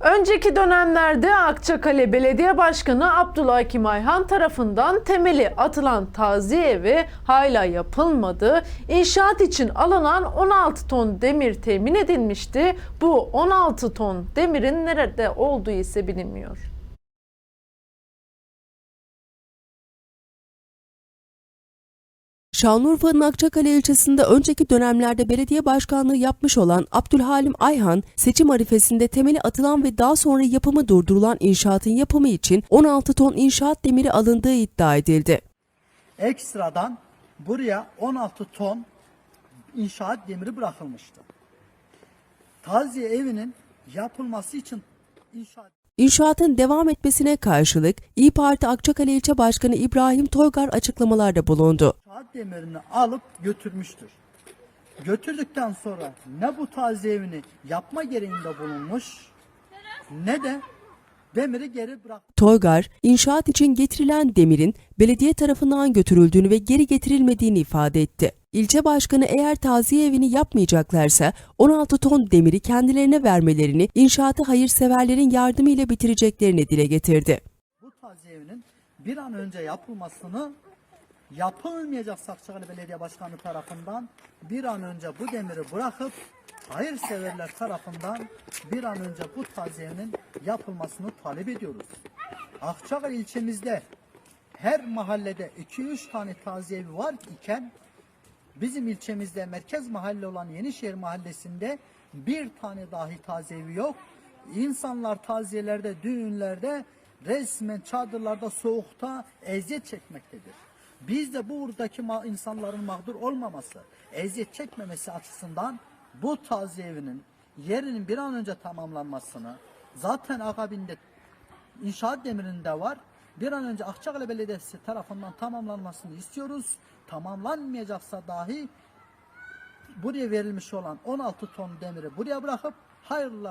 Önceki dönemlerde Akçakale Belediye Başkanı Abdülhakim Ayhan tarafından temeli atılan taziye evi hala yapılmadı. İnşaat için alınan 16 ton demir temin edilmişti. Bu 16 ton demirin nerede olduğu ise bilinmiyor. Şanlıurfa'nın Akçakale ilçesinde önceki dönemlerde belediye başkanlığı yapmış olan Abdülhalim Ayhan, seçim arifesinde temeli atılan ve daha sonra yapımı durdurulan inşaatın yapımı için 16 ton inşaat demiri alındığı iddia edildi. ekstradan buraya 16 ton inşaat demiri bırakılmıştı. Taziye evinin yapılması için inşaat İnşaatın devam etmesine karşılık İyi Parti Akçakale İlçe Başkanı İbrahim Toygar açıklamalarda bulundu. Demirini alıp götürmüştür. Götürdükten sonra ne bu taziye evini yapma gereğinde bulunmuş ne de demiri geri bırak. Toygar, inşaat için getirilen demirin belediye tarafından götürüldüğünü ve geri getirilmediğini ifade etti. İlçe başkanı eğer taziye evini yapmayacaklarsa 16 ton demiri kendilerine vermelerini, inşaatı hayırseverlerin yardımıyla bitireceklerini dile getirdi. Bu taziye evinin bir an önce yapılmasını yapılmayacak Akçakale Belediye Başkanı tarafından bir an önce bu demiri bırakıp hayırseverler tarafından bir an önce bu taziyenin yapılmasını talep ediyoruz. Akçakale ilçemizde her mahallede 2-3 tane taziye var iken bizim ilçemizde merkez mahalle olan Yenişehir mahallesinde bir tane dahi taziye yok. İnsanlar taziyelerde, düğünlerde resmen çadırlarda soğukta eziyet çekmektedir. Biz de buradaki insanların mağdur olmaması, eziyet çekmemesi açısından bu taziye evinin yerinin bir an önce tamamlanmasını, zaten akabinde İnşaat demirinde var. Bir an önce Akçakale Belediyesi tarafından tamamlanmasını istiyoruz. Tamamlanmayacaksa dahi buraya verilmiş olan 16 ton demiri buraya bırakıp hayırlılar